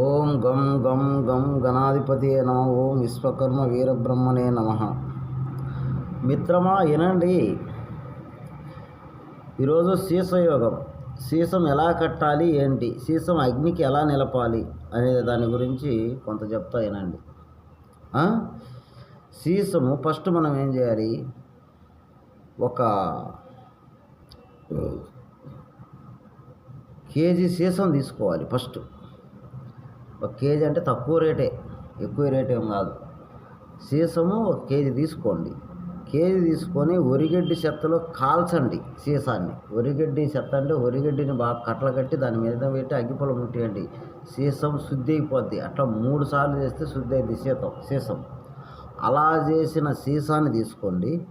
ఓం గం గం గం గణాధిపతి నమ. ఓం విశ్వకర్మ వీరబ్రహ్మణే నమ. మిత్రమా వినండి. ఈరోజు సీసయోగం సీసం ఎలా కట్టాలి ఏంటి? సీసం అగ్నికి ఎలా నిలపాలి అనే దాని గురించి కొంత చెప్తా వినండి. సీసము ఫస్ట్ మనం ఏం చేయాలి? ఒక కేజీ సీసం తీసుకోవాలి ఫస్ట్. ఒక కేజీ అంటే తక్కువ రేటే ఎక్కువ రేట్ ఏం కాదు. సీసము ఒక కేజీ తీసుకోండి. కేజీ తీసుకొని వరిగడ్డి చెత్తలో కాల్చండి సీసాన్ని. వరిగడ్డి చెత్త అంటే వరిగడ్డిని బాగా కట్టలు కట్టి దాని మీద పెట్టి అగ్గిపొలం ముట్టేయండి. సీసం శుద్ధి అయిపోద్ది. అట్లా మూడు సార్లు చేస్తే శుద్ధి అయింది సీతం సీసం. అలా చేసిన సీసాన్ని తీసుకోండి.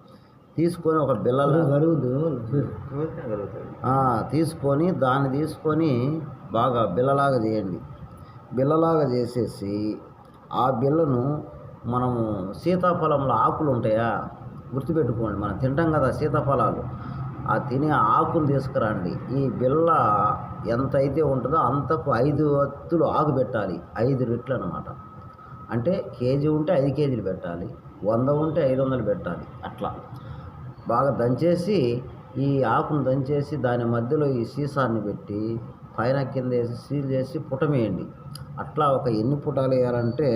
తీసుకొని ఒక బిల్లలో ఆ, తీసుకొని దాన్ని తీసుకొని బాగా బిల్లలాగా చేయండి. బిల్లలాగా చేసేసి ఆ బిల్లను మనము సీతాఫలంలో ఆకులు ఉంటాయా? గుర్తుపెట్టుకోండి మనం తింటాం కదా సీతాఫలాలు. ఆ తినే ఆకులు తీసుకురండి. ఈ బిల్ల ఎంత అయితే ఉంటుందో అంతకు ఐదు వత్తులు ఆకు పెట్టాలి. ఐదు రెట్లు అనమాట అంటే కేజీ ఉంటే ఐదు కేజీలు పెట్టాలి. వంద ఉంటే ఐదు వందలు పెట్టాలి. అట్లా. బాగా దంచేసి ఈ ఆకును దంచేసి దాని మధ్యలో ఈ సీసాన్ని పెట్టి పైన కింద వేసి సీల్ చేసి పుటమేయండి అట్లా ఒక ఎన్ని పుటాలు వేయాలంటే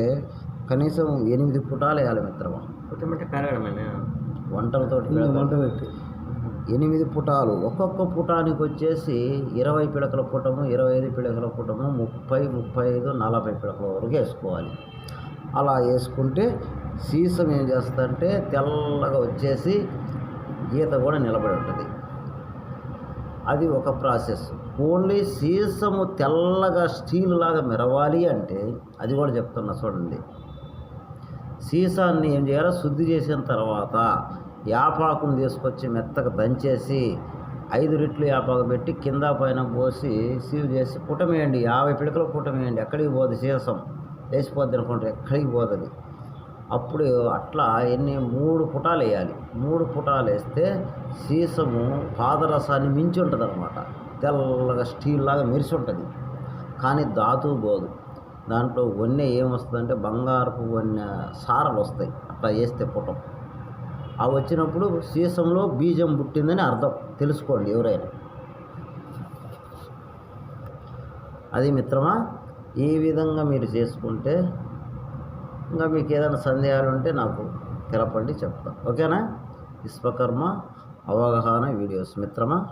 కనీసం ఎనిమిది పుటాలు వేయాలి మిత్రమా? పుట్టమంటే వంటలతో పెట్టి. ఎనిమిది పుటాలు ఒక్కొక్క పుటానికి వచ్చేసి ఇరవై పిడకల పుటము ఇరవై ఐదు పిడకల పుటము ముప్పై ముప్పై ఐదు నలభై పిడకల వరకు వేసుకోవాలి. అలా వేసుకుంటే సీసం ఏం చేస్తుందంటే తెల్లగా వచ్చేసి గీత కూడా నిలబడి ఉంటుంది. అది ఒక ప్రాసెస్. ఓన్లీ సీసము తెల్లగా స్టీల్ లాగా మెరవాలి అంటే అది కూడా చెప్తున్నా చూడండి. సీసాన్ని ఏం చేయాలో? శుద్ధి చేసిన తర్వాత యాపాకును తీసుకొచ్చి మెత్తగా దంచేసి ఐదు రెట్లు యాపాకు పెట్టి కింద పైన పోసి సీవ్ చేసి పుటమేయండి యాభై పిడకలు పుటమేయండి ఎక్కడికి పోదు సీసం. లేచిపోద్ది అనుకుంటారు ఎక్కడికి పోతుంది అప్పుడు అట్లా ఎన్ని మూడు పుటాలు వేయాలి. మూడు పుటాలు వేస్తే సీసము పాదరసాన్ని మించి ఉంటుంది అనమాట తెల్లగా స్టీల్ లాగా మెరిసి ఉంటుంది. కానీ ధాతు పోదు. దాంట్లో వన్నె ఏమొస్తుందంటే బంగారపు వన్నె సారలు వస్తాయి. అట్లా వేస్తే పుటం. అవి వచ్చినప్పుడు సీసంలో బీజం పుట్టిందని అర్థం. తెలుసుకోండి ఎవరైనా. అది మిత్రమా? ఈ విధంగా మీరు చేసుకుంటే ఇంకా మీకు ఏదైనా సందేహాలు ఉంటే నాకు తెలపండి చెప్తా. ఓకేనా? విశ్వకర్మ అవగాహన వీడియోస్. మిత్రమా?